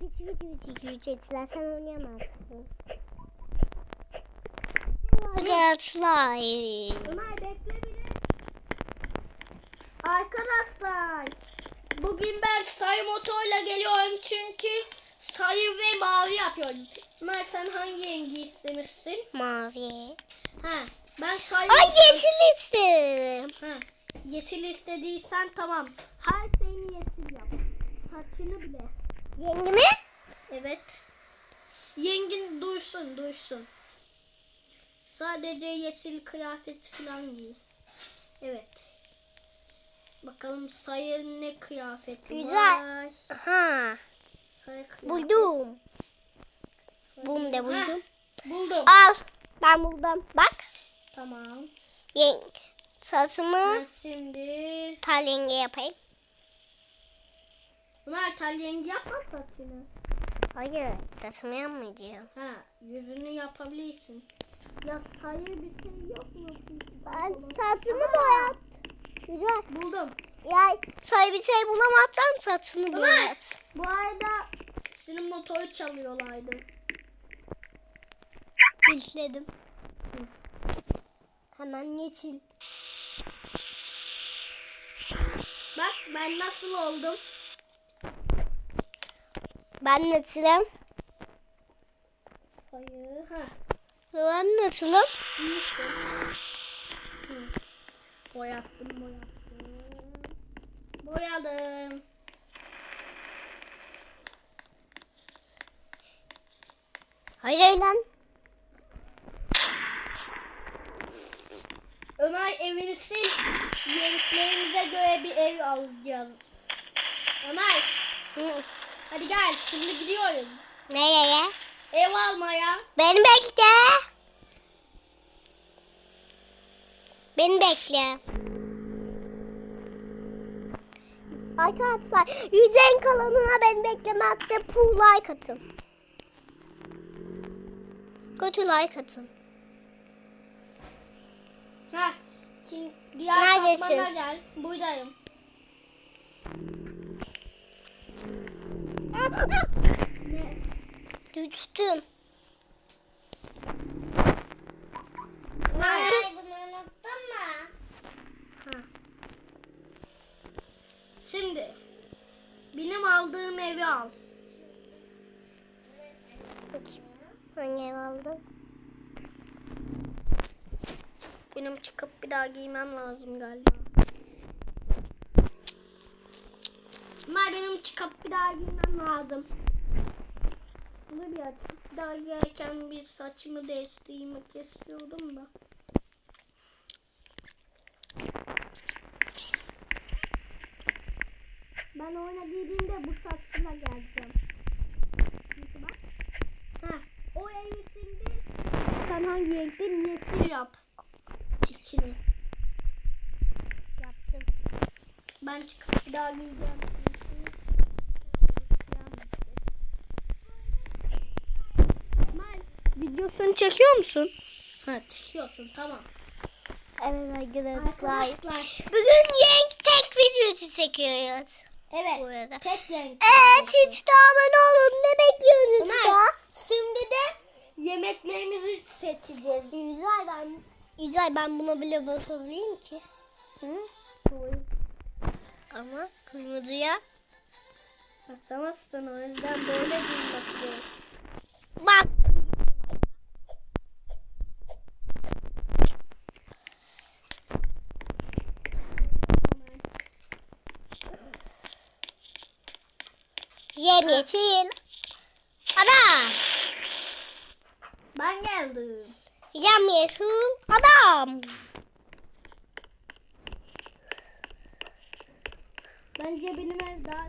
Biz video çekeceğiz. Sen oynayamazsın. Arkadaşlar. Ömer bekle bile. Arkadaşlar. Bugün ben sayı motorla geliyorum çünkü sayı ve mavi yapıyoruz. Ömer sen hangi rengi istemiştin? Mavi. Ha, ben sayı Ay motor- yeşil istedim. Ha, yeşil istediysen tamam. Her şeyini yeşil yap. Saçını bile. Yenge mi? Evet. Yengin duysun duysun. Sadece yeşil kıyafet falan giy. Evet. Bakalım sayı ne kıyafeti Güzel. var. Ha. Sayı kıyafet. Buldum. sayı- Bunu da buldum. Heh, buldum. Al. Ben buldum. Bak. Tamam. Yeng saçımı Ben şimdi tel yenge yapayım. Ömer tel yengi yapma saçını. Hayır. Saçımı yapmayacağım. Ha, yüzünü yapabilirsin. Ya sayı bir şey mu? Ben saçını boyat. Güzel. Buldum. Ya say bir şey bulamazsan saçını Ömer. boyat. Bu arada senin motoru çalıyorlardı. İzledim. Hemen yeşil. Bak ben nasıl oldum. Ben nasılım? Sayı. Ha. Ben. Hı. Boyattım boyattım. Boyadım. Hayır lan. Ömer evini sil. Yeniklerimize göre bir ev alacağız. Ömer Hı. Hadi gel şimdi gidiyoruz. Nereye? Ev almaya. Beni bekle. Beni bekle. Arkadaşlar yüzeyin kalanına beni beklemezse pull like atın. Kötü like atın. Ha. Şimdi diğer Neredesin? katmana gel. Buradayım. Düştüm. Ay, bunu unuttun mu? Ha. Şimdi benim aldığım evi al. Hangi ev aldın? Benim çıkıp bir daha giymem lazım galiba. Ömer benim çıkıp bir daha giymem lazım. Çıkıp bir daha giyerken bir saçımı değiştirmek istiyordum da. Ben oyuna girdiğimde bu saçla geleceğim. Çünkü bak. Heh, o elbisinde sen hangi renkte yeşil yap. İçini. Yaptım. Ben çıkıp bir daha giyeceğim. Videosunu çekiyor musun? Ha çekiyorsun tamam. Evet arkadaşlar. Arkadaşlar. Bugün Yenk tek videosu çekiyoruz. Bu Evet. arada. Tek renk. Evet hiç de abone olun. Ne bekliyorsunuz Ömer, da? Şimdi de yemeklerimizi seçeceğiz. Güzel ben güzel ben buna bile basabilirim ki. Hı? Ama kırmızıya Basamazsın o yüzden böyle giyinmesi gerek. bak. Yem yeşil. Ana. Ben geldim. Yem yeşil. Adam. Bence benim ev daha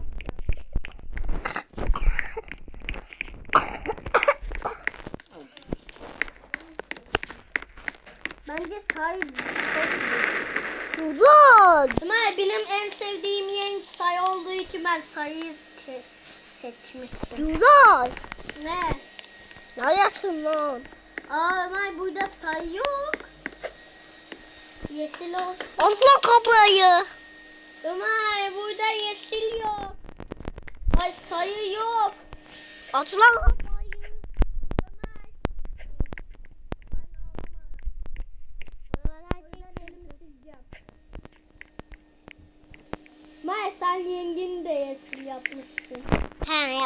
Bence iyi. Güzel. Ömer benim en sevdiğim renk sayı olduğu için ben sayıyı çe- seçmiştim. Güzel. Ne? Neredesin lan? Aa Ömer burada sayı yok. Yeşil olsun. Açma kapıyı. Ömer burada yeşil yok. Ay sayı yok. Atılan Maya sen yengin de yesin yapmışsın. He.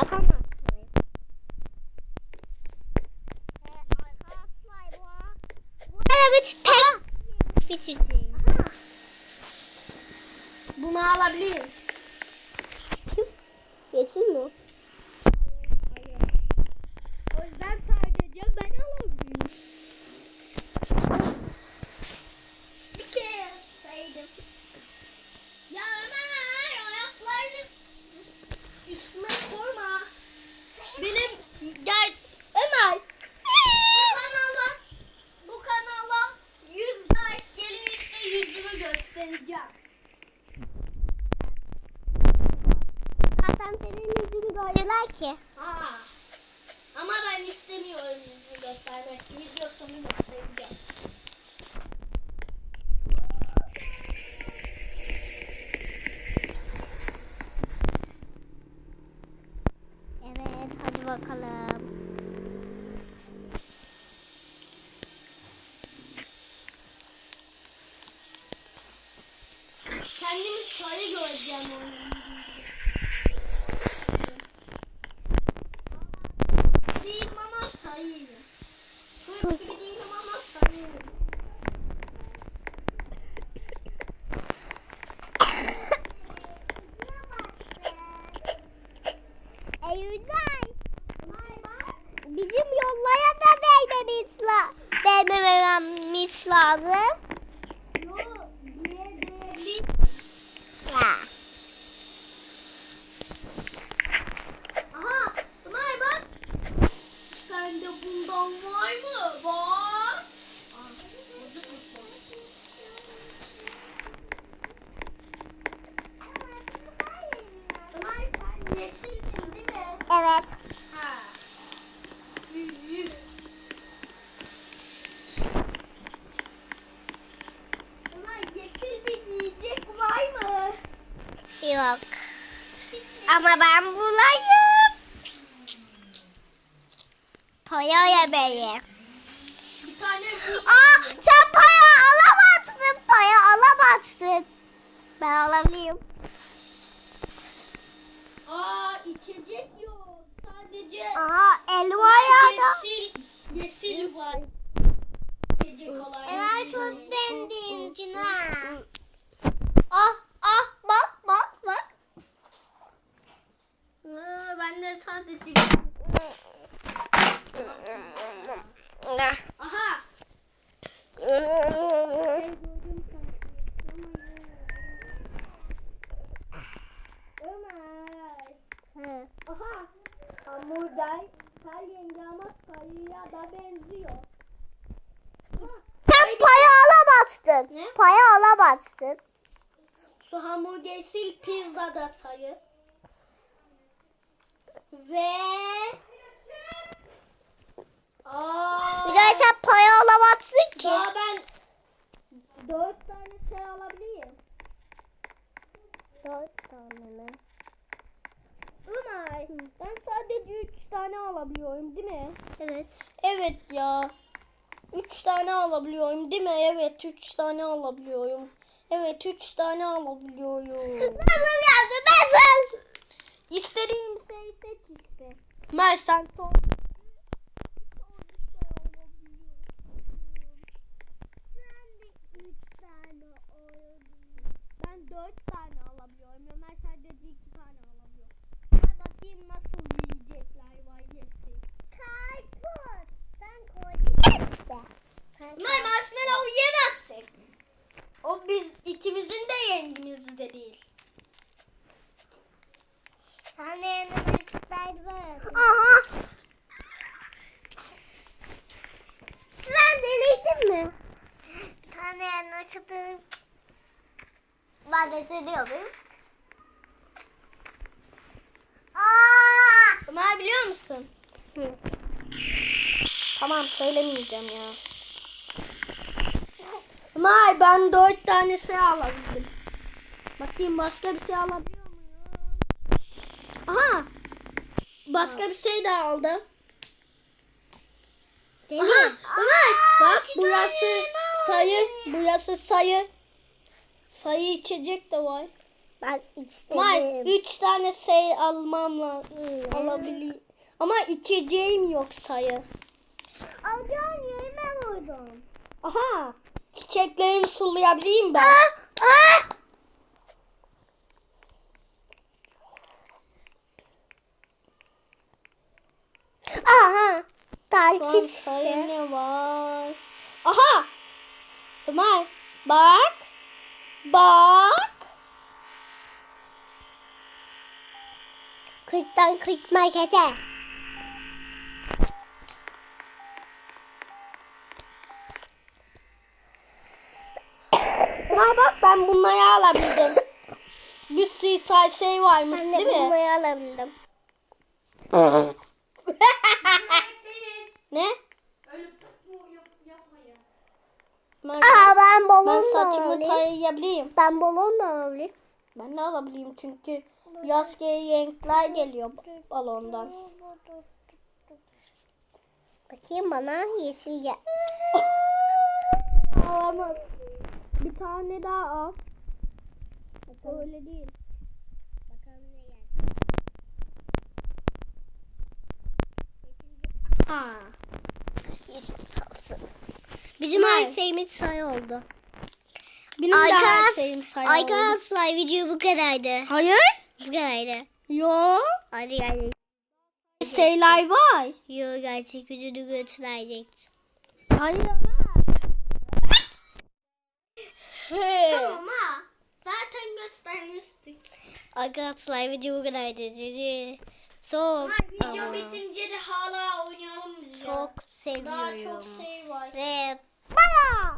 Burada bir tek biçeceğim. Bunu alabilirim. Yesin mi? O yüzden sadece ben alabilirim. Bir kere saydım. Ya Ömer ayaklarını üstüme koyma. Benim gel Ömer. Bu kanala bu kanala 100 like gelirse yüzümü göstereceğim. Zaten senin yüzünü görüyorlar ki. Ha. Ama ben istemiyorum yüzümü göstermek. Videosunu göstereceğim. Evet hadi bakalım. Kendimi sarı onun. Değilim ama sayıyım. Türk gibi değilim ama. Bizim yollaya da değmememiz lazım. Yo, diye değerli. Ha. Aha, Ömer bak. Sende bundan var mı? Bak. Aa, bozuk musun? Değil mi? Evet. Ha. Büyük. Ömer yeşil bir yiyecek var mı? Yok. Ama ben bulayım. Paya yemeği. Bir tane. Aa sen paya alamazsın. Paya alamazsın. Ben alabilirim. Aa içecek yok. Sadece Aha elmaya da. yeşil, yeşil var. İçecek olan. dendiğin için ha. Ah ah bak bak bak. Aa, ben de sadece... Aha. Ömer. Aha. Hamburger her yenge ama sayıya da benziyor. Sen paya alamazsın. Ne? Paya alamazsın. Su hamburgersil pizza da sayı. Ve Aa, Bir de sen paya alamazsın ki. daha ben dört tane şey alabilirim. Dört tane mi? Ömer, ben sadece üç tane alabiliyorum değil mi? Evet. Evet ya. Üç tane alabiliyorum değil mi? Evet üç tane alabiliyorum. Evet üç tane alabiliyorum. Nasıl yazdı? Nasıl? İstediğim şeyi seç işte. Mer sen sor. Ben dört tane alabiliyorum. Ömer sadece iki tane alabiliyor. Ver bakayım nasıl yiyecekler var yesin. Karpuz. Sen koydun. Ömer marshmallow yemezsin. O biz ikimizin de yengimiz de değil. Yanına küçükler var. Aha. Sen deliydin mi? Sen yanına katılım. Ben de söylüyorum. Aa! Ömer biliyor musun? Hı. Tamam söylemeyeceğim ya. Ömer ben dört tane şey alabildim. Bakayım başka bir şey alabiliyor muyum? Aha. Başka bir şey de aldım. Aha? Ömer bak burası sayı, burası sayı. Sayı içecek de var. Ben Var istedim. üç tane şey almam lazım. Alabilir. Ama içeceğim yok sayı. Alacağım yerime vurdum. Aha çiçeklerimi sulayabileyim ben. Aa! Aha. Takip işte. ne var? Aha! Ömer bak. Bak. Kırktan kırk markete. Ömer bak ben bunları alabildim. Bir say şey varmış Ben de değil mi? bulmayı alabildim. Ne? Öyle yap, Aa ben ben balon da saçımı tarayabilirim. Ben balon da alayım. Ben de alabileyim çünkü yaz renkler geliyor balondan. Bakayım bana yeşil gel. Alamaz. Bir tane daha al. Öyle değil. Bakalım ne geldi. Bizim her Evet. şeyimiz say oldu. Benim de her şeyim oldu. arkadaşlar video bu kadardı. Hayır. Bu kadardı. Yo. Hadi yani. Şeyler var. Yo gerçek vücudu götürecekti. Hayır ama. Tamam ha. Zaten göstermiştik. Arkadaşlar video bu kadardı. Soğuk. Ha, video ama. bitince de hala oynayalım. Çok seviyorum. Daha çok şey var. Ve bana.